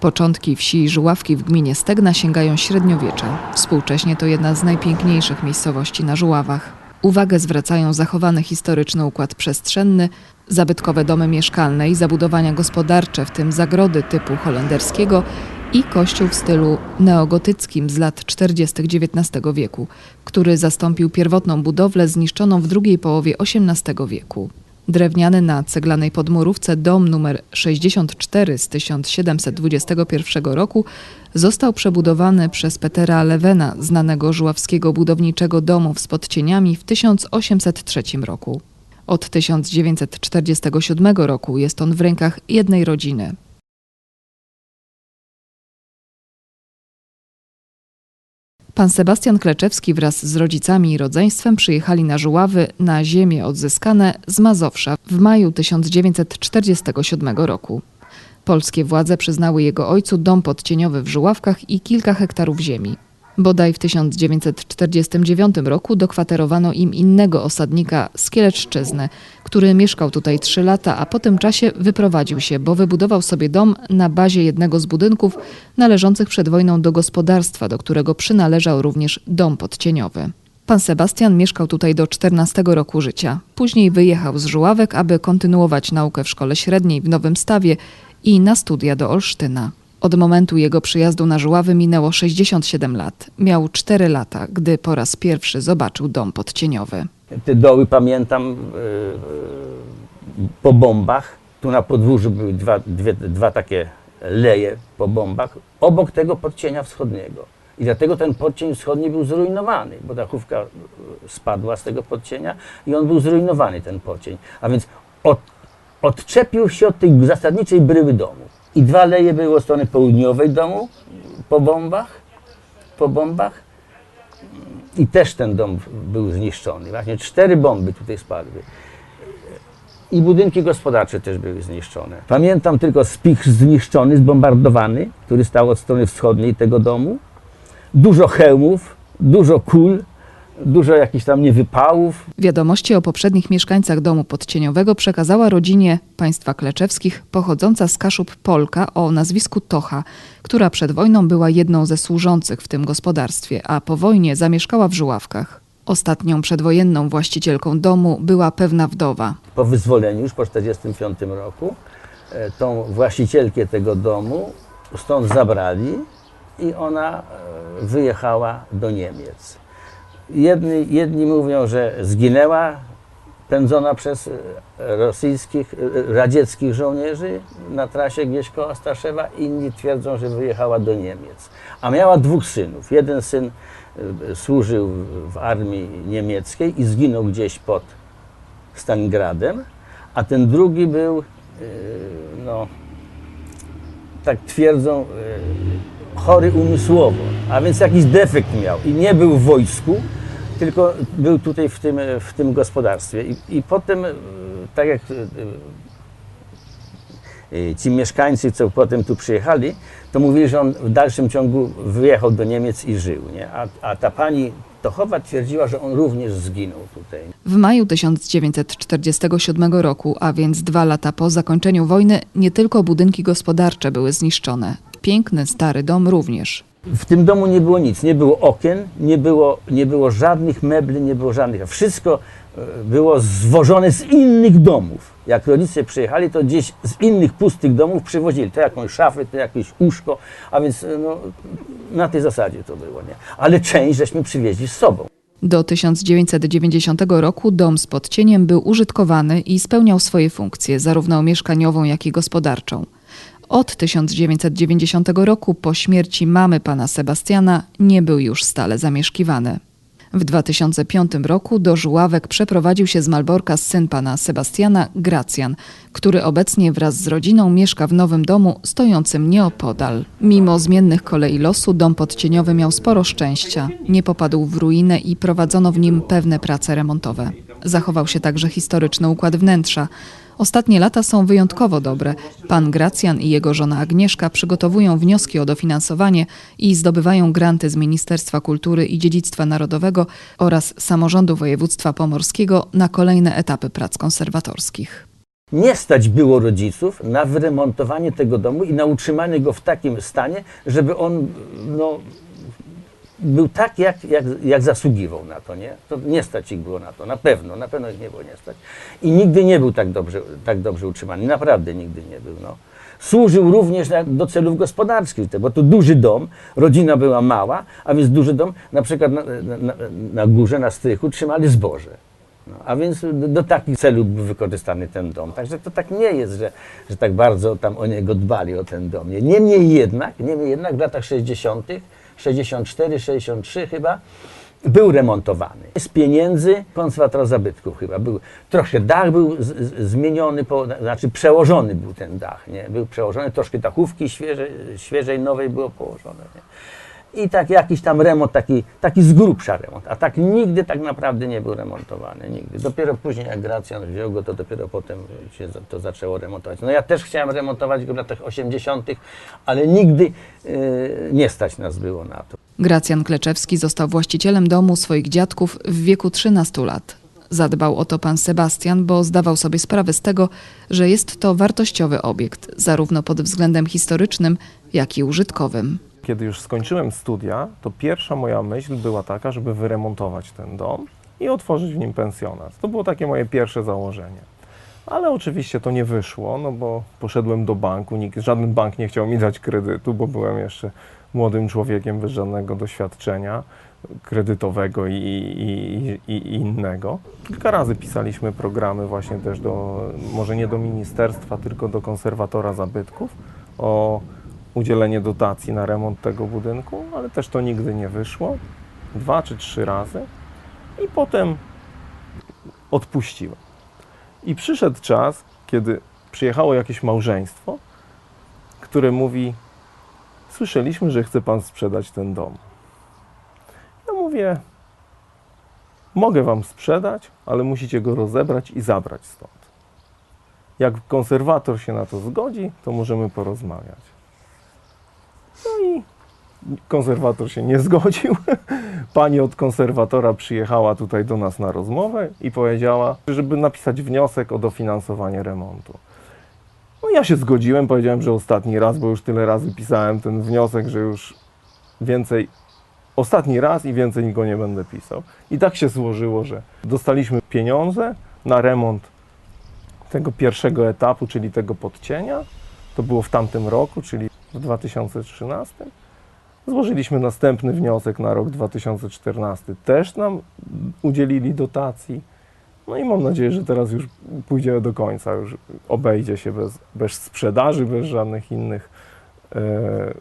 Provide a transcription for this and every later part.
Początki wsi Żuławki w gminie Stegna sięgają średniowiecza. Współcześnie to jedna z najpiękniejszych miejscowości na Żuławach. Uwagę zwracają zachowany historyczny układ przestrzenny, zabytkowe domy mieszkalne i zabudowania gospodarcze, w tym zagrody typu holenderskiego i kościół w stylu neogotyckim z lat 40. XIX wieku, który zastąpił pierwotną budowlę zniszczoną w drugiej połowie XVIII wieku. Drewniany na ceglanej podmurówce dom numer 64 z 1721 roku został przebudowany przez Petera Lewena, znanego żuławskiego budowniczego domu z podcieniami w 1803 roku. Od 1947 roku jest on w rękach jednej rodziny. Pan Sebastian Kleczewski wraz z rodzicami i rodzeństwem przyjechali na Żuławy na ziemię odzyskane z Mazowsza w maju 1947 roku. Polskie władze przyznały jego ojcu dom podcieniowy w Żuławkach i kilka hektarów ziemi. Bodaj w 1949 roku dokwaterowano im innego osadnika z który mieszkał tutaj trzy lata, a po tym czasie wyprowadził się, bo wybudował sobie dom na bazie jednego z budynków należących przed wojną do gospodarstwa, do którego przynależał również dom podcieniowy. Pan Sebastian mieszkał tutaj do 14 roku życia. Później wyjechał z Żuławek, aby kontynuować naukę w szkole średniej w Nowym Stawie i na studia do Olsztyna. Od momentu jego przyjazdu na Żuławy minęło 67 lat. Miał 4 lata, gdy po raz pierwszy zobaczył dom podcieniowy. Te doły pamiętam e, po bombach. Tu na podwórzu były dwa, dwie, dwa takie leje po bombach, obok tego podcienia wschodniego. I dlatego ten podcień wschodni był zrujnowany, bo dachówka e, spadła z tego podcienia i on był zrujnowany, ten podcień. A więc od, odczepił się od tej zasadniczej bryły domu. I dwa leje były od strony południowej domu po bombach, po bombach i też ten dom był zniszczony. Właśnie cztery bomby tutaj spadły. I budynki gospodarcze też były zniszczone. Pamiętam tylko spich zniszczony, zbombardowany, który stał od strony wschodniej tego domu. Dużo hełmów, dużo kul, dużo jakichś tam niewypałów. Wiadomości o poprzednich mieszkańcach domu podcieniowego przekazała rodzinie państwa Kleczewskich pochodząca z Kaszub Polka o nazwisku Tocha, która przed wojną była jedną ze służących w tym gospodarstwie, a po wojnie zamieszkała w Żuławkach. Ostatnią przedwojenną właścicielką domu była pewna wdowa. Po wyzwoleniu już po 1945 roku e, tą właścicielkę tego domu stąd zabrali i ona e, wyjechała do Niemiec. Jedni, jedni mówią, że zginęła, pędzona przez e, rosyjskich, e, radzieckich żołnierzy na trasie gdzieś koło Staszewa, inni twierdzą, że wyjechała do Niemiec. A miała dwóch synów. Jeden syn e, służył w armii niemieckiej i zginął gdzieś pod Stalingradem, a ten drugi był, e, no, tak twierdzą, e, chory umysłowo, a więc jakiś defekt miał i nie był w wojsku, tylko był tutaj w tym, w tym gospodarstwie. I, i potem, e, tak jak e, e, ci mieszkańcy, co potem tu przyjechali, to mówili, że on w dalszym ciągu wyjechał do Niemiec i żył. Nie? A, a ta pani Tochowa twierdziła, że on również zginął tutaj. W maju 1947 roku, a więc dwa lata po zakończeniu wojny, nie tylko budynki gospodarcze były zniszczone. Piękny stary dom również. W tym domu nie było nic, nie było okien, nie było, nie było żadnych mebli, nie było żadnych. Wszystko e, było zwożone z innych domów. Jak rodzice przyjechali, to gdzieś z innych pustych domów przywozili. To jakąś szafę, to jakieś łóżko, a więc e, no, na tej zasadzie to było. Nie? Ale część żeśmy przywieźli z sobą. Do 1990 roku dom z podcieniem był użytkowany i spełniał swoje funkcje, zarówno mieszkaniową, jak i gospodarczą. Od 1990 roku, po śmierci mamy pana Sebastiana, nie był już stale zamieszkiwany. W 2005 roku do Żuławek przeprowadził się z Malborka syn pana Sebastiana, Gracjan, który obecnie wraz z rodziną mieszka w nowym domu stojącym nieopodal. Mimo zmiennych kolei losu, dom podcieniowy miał sporo szczęścia. Nie popadł w ruinę i prowadzono w nim pewne prace remontowe. Zachował się także historyczny układ wnętrza. Ostatnie lata są wyjątkowo dobre. Pan Gracjan i jego żona Agnieszka przygotowują wnioski o dofinansowanie i zdobywają granty z Ministerstwa Kultury i Dziedzictwa Narodowego oraz Samorządu Województwa Pomorskiego na kolejne etapy prac konserwatorskich. Nie stać było rodziców na wyremontowanie tego domu i na utrzymanie go w takim stanie, żeby on no, był tak, jak, jak, jak zasługiwał na to, nie? To nie stać ich było na to, na pewno, na pewno ich nie było nie stać. I nigdy nie był tak dobrze, tak dobrze utrzymany, naprawdę nigdy nie był, no. Służył również do celów gospodarskich, bo to duży dom, rodzina była mała, a więc duży dom, na przykład na, na, na górze, na strychu trzymali zboże. No, a więc do, do takich celów był wykorzystany ten dom. Także to tak nie jest, że, że tak bardzo tam o niego dbali, o ten dom. Nie. Niemniej jednak, niemniej jednak w latach 60., 64, 63 chyba, był remontowany. Z pieniędzy konserwatora zabytków chyba. Był, troszkę dach był z, z, zmieniony, po, znaczy przełożony był ten dach, nie? Był przełożony, troszkę dachówki świeżej, świeżej nowej było położone. Nie? I tak jakiś tam remont, taki, taki z grubsza remont. A tak nigdy tak naprawdę nie był remontowany. Nigdy. Dopiero później jak Gracjan wziął go, to dopiero potem się to zaczęło remontować. No ja też chciałem remontować go w latach 80., ale nigdy yy, nie stać nas było na to. Gracjan Kleczewski został właścicielem domu swoich dziadków w wieku 13 lat. Zadbał o to pan Sebastian, bo zdawał sobie sprawę z tego, że jest to wartościowy obiekt, zarówno pod względem historycznym, jak i użytkowym. Kiedy już skończyłem studia, to pierwsza moja myśl była taka, żeby wyremontować ten dom i otworzyć w nim pensjonat. To było takie moje pierwsze założenie. Ale oczywiście to nie wyszło, no bo poszedłem do banku, nikt, żaden bank nie chciał mi dać kredytu, bo byłem jeszcze młodym człowiekiem bez żadnego doświadczenia kredytowego i, i, i, i innego. Kilka razy pisaliśmy programy właśnie też do, może nie do ministerstwa, tylko do konserwatora zabytków o udzielenie dotacji na remont tego budynku, ale też to nigdy nie wyszło. Dwa czy trzy razy. I potem odpuściłem. I przyszedł czas, kiedy przyjechało jakieś małżeństwo, które mówi: Słyszeliśmy, że chce pan sprzedać ten dom. Ja mówię: Mogę wam sprzedać, ale musicie go rozebrać i zabrać stąd. Jak konserwator się na to zgodzi, to możemy porozmawiać. No i konserwator się nie zgodził. Pani od konserwatora przyjechała tutaj do nas na rozmowę i powiedziała, żeby napisać wniosek o dofinansowanie remontu. No ja się zgodziłem, powiedziałem, że ostatni raz, bo już tyle razy pisałem ten wniosek, że już więcej, ostatni raz i więcej go nie będę pisał. I tak się złożyło, że dostaliśmy pieniądze na remont tego pierwszego etapu, czyli tego podcienia. To było w tamtym roku, czyli w 2013. Złożyliśmy następny wniosek na rok 2014. Też nam udzielili dotacji. No i mam nadzieję, że teraz już pójdzie do końca, już obejdzie się bez, bez sprzedaży, bez żadnych innych e,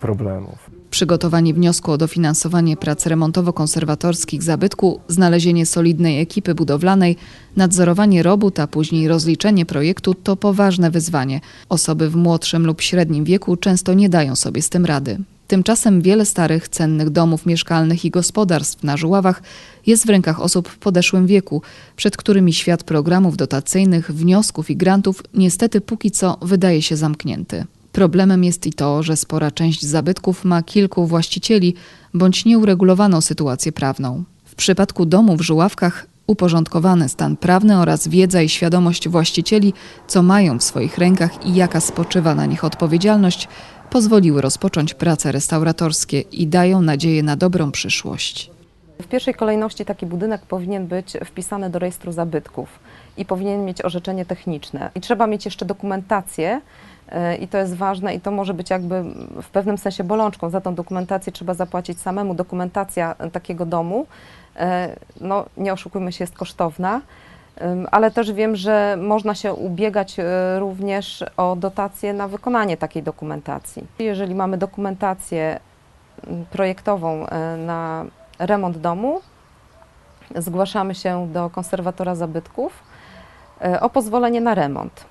problemów. Przygotowanie wniosku o dofinansowanie prac remontowo-konserwatorskich zabytku, znalezienie solidnej ekipy budowlanej, nadzorowanie robót, a później rozliczenie projektu to poważne wyzwanie. Osoby w młodszym lub średnim wieku często nie dają sobie z tym rady. Tymczasem wiele starych, cennych domów mieszkalnych i gospodarstw na Żuławach jest w rękach osób w podeszłym wieku, przed którymi świat programów dotacyjnych, wniosków i grantów niestety póki co wydaje się zamknięty. Problemem jest i to, że spora część zabytków ma kilku właścicieli bądź nieuregulowaną sytuację prawną. W przypadku domu w Żuławkach uporządkowany stan prawny oraz wiedza i świadomość właścicieli, co mają w swoich rękach i jaka spoczywa na nich odpowiedzialność, pozwoliły rozpocząć prace restauratorskie i dają nadzieję na dobrą przyszłość. W pierwszej kolejności taki budynek powinien być wpisany do rejestru zabytków i powinien mieć orzeczenie techniczne. I trzeba mieć jeszcze dokumentację, i to jest ważne, i to może być jakby w pewnym sensie bolączką. Za tą dokumentację trzeba zapłacić samemu. Dokumentacja takiego domu, y, no nie oszukujmy się, jest kosztowna. Ale też wiem, że można się ubiegać y, również o dotacje na wykonanie takiej dokumentacji. Jeżeli mamy dokumentację mm, projektową y, na remont domu, zgłaszamy się do konserwatora zabytków e, o pozwolenie na remont.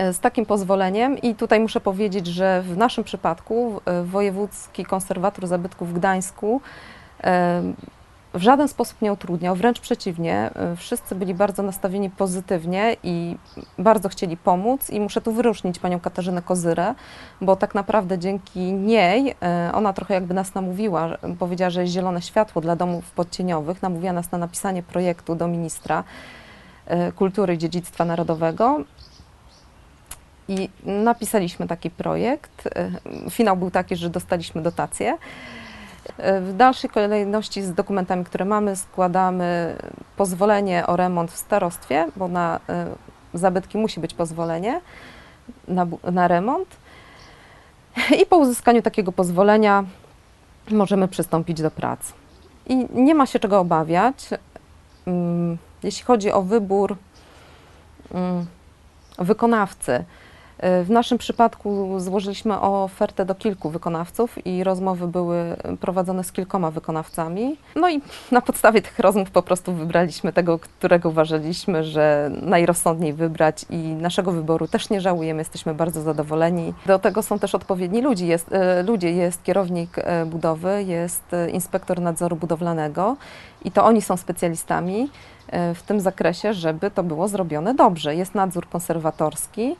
E, Z takim pozwoleniem, i tutaj muszę powiedzieć, że w naszym przypadku e, Wojewódzki Konserwator Zabytków w Gdańsku e, w żaden sposób nie utrudniał, wręcz przeciwnie, wszyscy byli bardzo nastawieni pozytywnie i bardzo chcieli pomóc. I muszę tu wyróżnić panią Katarzynę Kozyrę, bo tak naprawdę dzięki niej ona trochę jakby nas namówiła, powiedziała, że jest zielone światło dla domów podcieniowych, namówiła nas na napisanie projektu do ministra. Kultury i Dziedzictwa Narodowego. I napisaliśmy taki projekt. E, Finał był taki, że dostaliśmy dotację. E, W dalszej kolejności z dokumentami, które mamy, składamy pozwolenie o remont w starostwie, bo na e, zabytki musi być pozwolenie na, na remont. I po uzyskaniu takiego pozwolenia możemy przystąpić do prac. I nie ma się czego obawiać. Mm, Jeśli chodzi o wybór mm, wykonawcy, w naszym przypadku złożyliśmy ofertę do kilku wykonawców i rozmowy były prowadzone z kilkoma wykonawcami. No i na podstawie tych rozmów po prostu wybraliśmy tego, którego uważaliśmy, że najrozsądniej wybrać i naszego wyboru też nie żałujemy, jesteśmy bardzo zadowoleni. Do tego są też odpowiedni ludzi. Jest, e, ludzie, jest kierownik e, budowy, jest e, inspektor nadzoru budowlanego i to oni są specjalistami w tym zakresie, żeby to było zrobione dobrze. Jest nadzór konserwatorski,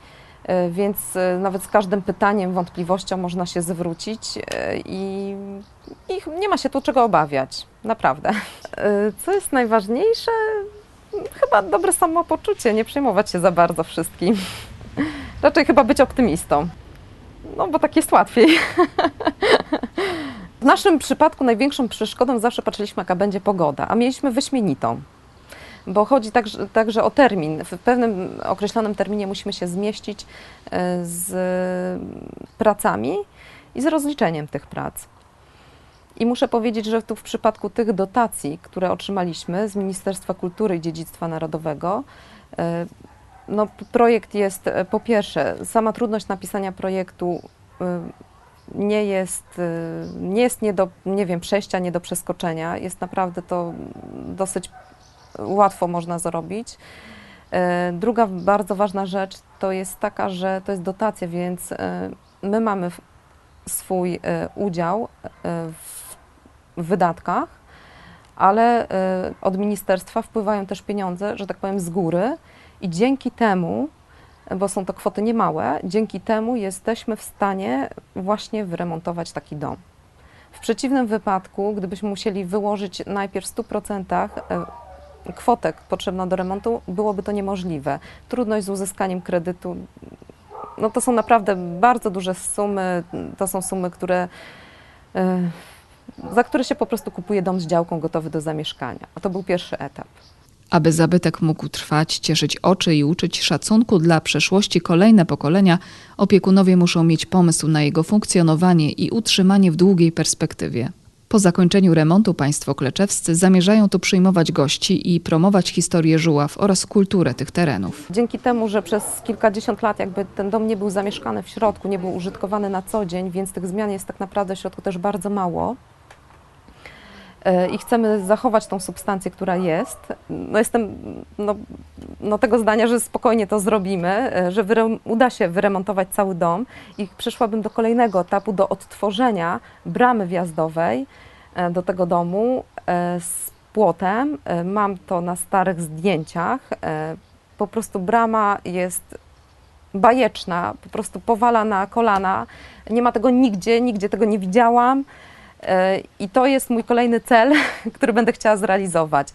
więc e, nawet z każdym pytaniem, wątpliwością można się zwrócić e, i, i nie ma się tu czego obawiać, naprawdę. E, Co jest najważniejsze? Chyba dobre samopoczucie, nie przejmować się za bardzo wszystkim. Raczej chyba być optymistą. No bo tak jest łatwiej. W naszym przypadku największą przeszkodą zawsze patrzyliśmy, jaka będzie pogoda, a mieliśmy wyśmienitą. Bo chodzi także, także o termin. W pewnym określonym terminie musimy się zmieścić e, z pracami i z rozliczeniem tych prac. I muszę powiedzieć, że tu w przypadku tych dotacji, które otrzymaliśmy z Ministerstwa Kultury i Dziedzictwa Narodowego, e, no, projekt jest e, po pierwsze, sama trudność napisania projektu nie jest, nie jest nie do, nie wiem, przejścia, nie do przeskoczenia. Jest naprawdę to dosyć łatwo można zrobić. E, Druga bardzo ważna rzecz to jest taka, że to jest dotacja, więc e, my mamy swój e, udział w wydatkach, ale od ministerstwa wpływają też pieniądze, że tak powiem, z góry i dzięki temu, bo są to kwoty niemałe, dzięki temu jesteśmy w stanie właśnie wyremontować taki dom. W przeciwnym wypadku, gdybyśmy musieli wyłożyć najpierw w 100% kwotę potrzebną do remontu, byłoby to niemożliwe. Trudność z uzyskaniem kredytu, no to są naprawdę bardzo duże sumy, to są sumy, które e, za które się po prostu kupuje dom z działką gotowy do zamieszkania. A to był pierwszy etap. Aby zabytek mógł trwać, cieszyć oczy i uczyć szacunku dla przeszłości kolejne pokolenia, opiekunowie muszą mieć pomysł na jego funkcjonowanie i utrzymanie w długiej perspektywie. Po zakończeniu remontu państwo kleczewscy zamierzają tu przyjmować gości i promować historię Żuław oraz kulturę tych terenów. Dzięki temu, że przez kilkadziesiąt lat jakby ten dom nie był zamieszkany w środku, nie był użytkowany na co dzień, więc tych zmian jest tak naprawdę w środku też bardzo mało. E, I chcemy zachować tą substancję, która jest. No jestem no, no tego zdania, że spokojnie to zrobimy, e, że uda się wyremontować cały dom i przeszłabym do kolejnego etapu, do odtworzenia bramy wjazdowej e, do tego domu z płotem. Mam to na starych zdjęciach. Po prostu brama jest bajeczna, po prostu powala na kolana. Nie ma tego nigdzie, nigdzie tego nie widziałam. I to jest mój kolejny cel, który będę chciała zrealizować.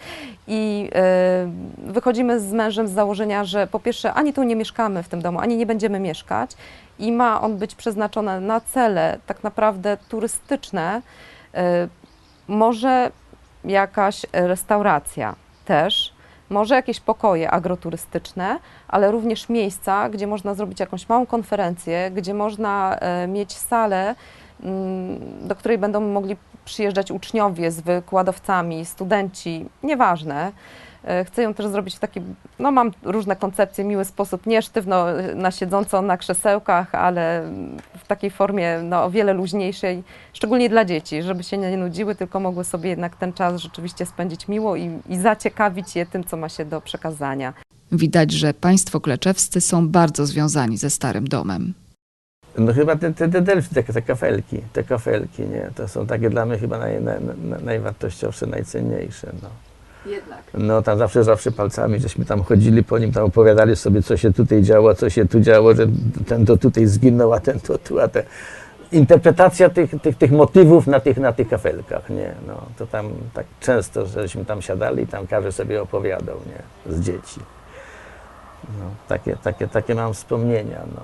I e, wychodzimy z mężem z założenia, że po pierwsze ani tu nie mieszkamy w tym domu, ani nie będziemy mieszkać i ma on być przeznaczony na cele tak naprawdę turystyczne. E, Może jakaś restauracja też, może jakieś pokoje agroturystyczne, ale również miejsca, gdzie można zrobić jakąś małą konferencję, gdzie można e, mieć salę, do której będą mogli przyjeżdżać uczniowie z wykładowcami, studenci, nieważne. E, Chcę ją też zrobić w taki, no mam różne koncepcje, miły sposób, nie sztywno e, na siedząco na krzesełkach, ale w takiej formie no, o wiele luźniejszej, szczególnie dla dzieci, żeby się nie nudziły, tylko mogły sobie jednak ten czas rzeczywiście spędzić miło i, i zaciekawić je tym, co ma się do przekazania. Widać, że państwo kleczewscy są bardzo związani ze starym domem. No chyba te, te, te delfy, te, te kafelki, te kafelki, nie? To są takie dla mnie chyba naj, naj, naj, najwartościowsze, najcenniejsze, no. Jednak. No tam zawsze, zawsze palcami, żeśmy tam chodzili po nim, tam opowiadali sobie, co się tutaj działo, co się tu działo, że ten to tutaj zginął, a ten to tu, a te... Interpretacja tych, tych, tych motywów na tych, na tych kafelkach, nie? No, to tam tak często, żeśmy tam siadali i tam każdy sobie opowiadał, nie? Z dzieci. No, takie, takie, takie mam wspomnienia. No.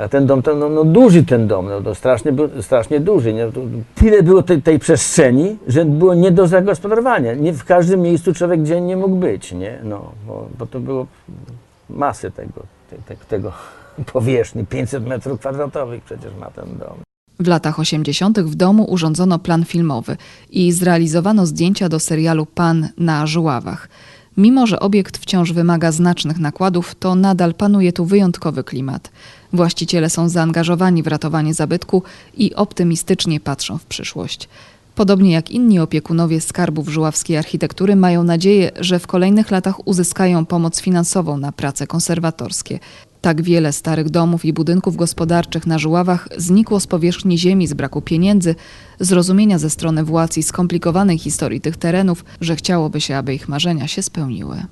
A ten dom, to, no, no duży ten dom, no, to strasznie, strasznie duży. Nie? Tyle było tej, tej przestrzeni, że było nie do zagospodarowania. Nie w każdym miejscu człowiek dziennie mógł być, nie? No, bo, bo to było masy tego, te, te, tego powierzchni, 500 metrów kwadratowych przecież ma ten dom. W latach 80. w domu urządzono plan filmowy i zrealizowano zdjęcia do serialu Pan na Żuławach. Mimo, że obiekt wciąż wymaga znacznych nakładów, to nadal panuje tu wyjątkowy klimat. Właściciele są zaangażowani w ratowanie zabytku i optymistycznie patrzą w przyszłość. Podobnie jak inni opiekunowie skarbów żuławskiej architektury mają nadzieję, że w kolejnych latach uzyskają pomoc finansową na prace konserwatorskie. Tak wiele starych domów i budynków gospodarczych na Żuławach znikło z powierzchni ziemi z braku pieniędzy, zrozumienia ze strony władz i skomplikowanej historii tych terenów, że chciałoby się, aby ich marzenia się spełniły.